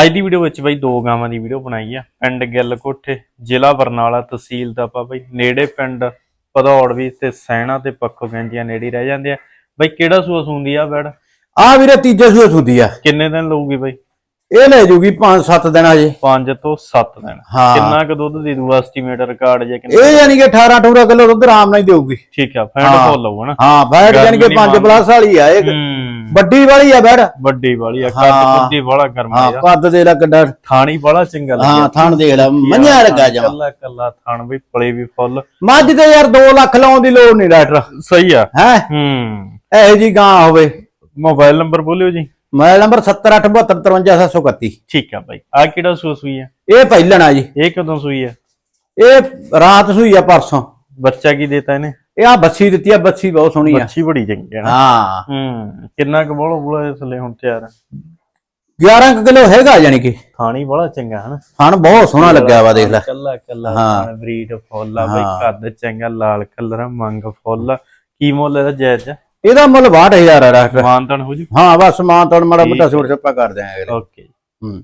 ਅੱਜ ਦੀ ਵੀਡੀਓ ਵਿੱਚ ਬਈ ਦੋ ਗਾਵਾਂ ਦੀ ਵੀਡੀਓ ਬਣਾਈ ਆ। ਪਿੰਡ ਗਿੱਲ ਕੋਠੇ ਜ਼ਿਲ੍ਹਾ ਬਰਨਾਲਾ ਤਹਿਸੀਲ ਦਾ ਆਪਾਂ ਬਈ ਨੇੜੇ ਪਿੰਡ ਭਦੌੜ ਵੀ ਤੇ ਸੈਣਾ ਤੇ ਪੱਖੋ ਗੰਜੀਆਂ ਨੇੜੇ ਰਹਿ ਜਾਂਦੇ ਆ। ਬਈ ਕਿਹੜਾ ਸੂਆ ਸੁੰਦੀ ਆ ਬੈੜ? ਆ ਵੀਰੇ ਤੀਜੇ ਸੂਏ ਸੁਦੀ ਆ। ਕਿੰਨੇ ਦਿਨ ਲਊਗੀ ਬਈ? ਇਹ ਲੈ ਜੂਗੀ 5-7 ਦਿਨ ਹਜੇ 5 ਤੋਂ 7 ਦਿਨ। ਹਾਂ। ਕਿੰਨਾ ਕੁ ਦੁੱਧ ਦੇ ਦੂ ਐਸਟੀਮੇਟ ਰਿਕਾਰਡ ਜੇ ਕਿੰਨਾ ਇਹ ਯਾਨੀ ਕਿ 18-18 ਕਿਲੋ ਦੁੱਧ ਆਰਾਮ ਨਾਲ ਹੀ ਦੇਊਗੀ। ਠੀਕ ਆ ਫੈਂਡ ਹਾਂ। ਫੁੱਲ ਲਊ ਹਨਾ? ਹਾਂ ਬੈੜ ਯਾਨੀ ਕਿ ਗਰਮੀ 5 ਮੰਨ- ਪਲੱਸ ਵਾਲੀ ਆ ਇਹ ਹੂੰ। ਵੱਡੀ ਵਾਲੀ ਆ ਬੈੜ ਵੱਡੀ ਵਾਲੀ ਆ ਕੱਦ ਹਾਂ। ਕੁੱਦੀ ਵਾਲਾ ਗਰਮ ਹਾਂ ਆ ਕੱਦ ਦੇ ਲਾ ਕਿੱਡਾ। ਥਾਣੀ ਵਾਲਾ ਚੰਗਾ ਲੱਗਿਆ ਹਾਂ ਥਣ ਦੇਖ ਲੈ ਮੰਨਿਆ ਲੱਗਾ ਜਮਾ। ਕੱਲਾ ਕੱਲਾ ਥਣ ਵੀ ਪਲੇ ਵੀ ਫੁੱਲ। ਮੱਝ ਤੇ ਯਾਰ 2 ਲੱਖ ਲਾਉਣ ਦੀ ਲੋੜ ਨਹੀਂ ਡਾਕਟਰ। ਸਹੀ ਆ। ਹੈ? ਹੂੰ। ਇਹੋ ਜੀ ਗਾਂ ਹੋਵੇ। ਮੋਬਾਈਲ ਨੰਬਰ ਬੋਲਿਓ ਜੀ। ਮੋਬਾਈਲ ਨੰਬਰ 7872555731 ਠੀਕ ਆ ਬਾਈ ਆ ਕਿਹੜਾ ਸੂਆ ਸੂਈ ਆ? ਇਹ ਪਹਿਲਣ ਜੀ। ਇਹ ਕਦੋਂ ਸੂਈ ਆ? ਇਹ ਰਾਤ ਸੂਈ ਆ ਪਰਸੋਂ। ਬੱਚਾ ਕੀ ਦੇਤਾ ਇਹਨੇ? ਇਹ ਆ ਬੱਸੀ ਦਿੱਤੀ ਆ ਬੱਸੀ ਬਹੁਤ ਸੋਹਣੀ ਆ। ਬੱਚੀ ਬੜੀ ਚੰਗੀ ਆ ਨਾ। ਹਾਂ। ਹੂੰ ਕਿੰਨਾ ਕੁ ਬੋਲੋ ਬੋਲੋ ਇਸ ਲਈ ਹੁਣ ਤਿਆਰ ਆ। 11 ਕਿਲੋ ਹੈਗਾ ਯਾਨੀ ਕਿ। ਥਾਣੀ ਬੜਾ ਚੰਗਾ ਹਨਾ। ਹਣ ਬਹੁਤ ਸੋਹਣਾ ਲੱਗਿਆ ਵਾ ਦੇਖ ਲੈ। ਕੱਲਾ ਕੱਲਾ ਹਾਂ। ਥਣ ਬਰੀਡ ਫੁੱਲ ਆ ਬਈ। ਕੱਦ ਚੰਗਾ ਲਾਲ ਕਲਰ ਆ ਮੰਗ ਫੁੱਲ। ਕੀ ਮੁੱਲ ਇਹਦਾ ਜਾਇਜ਼ ਇਹਦਾ ਮੁੱਲ 62000 ਆ ਡਾਕਟਰ। ਮਾਨਤਨ ਹੋ ਜੂ? ਹਾਂ ਬਸ ਮਾਂ ਤੋਂ ਮਾੜਾ ਮੋਟਾ ਛੋੜ ਛੱਪਾ ਕਰ ਦਿਆਂਗੇ ਓਕੇ ਹੂੰ।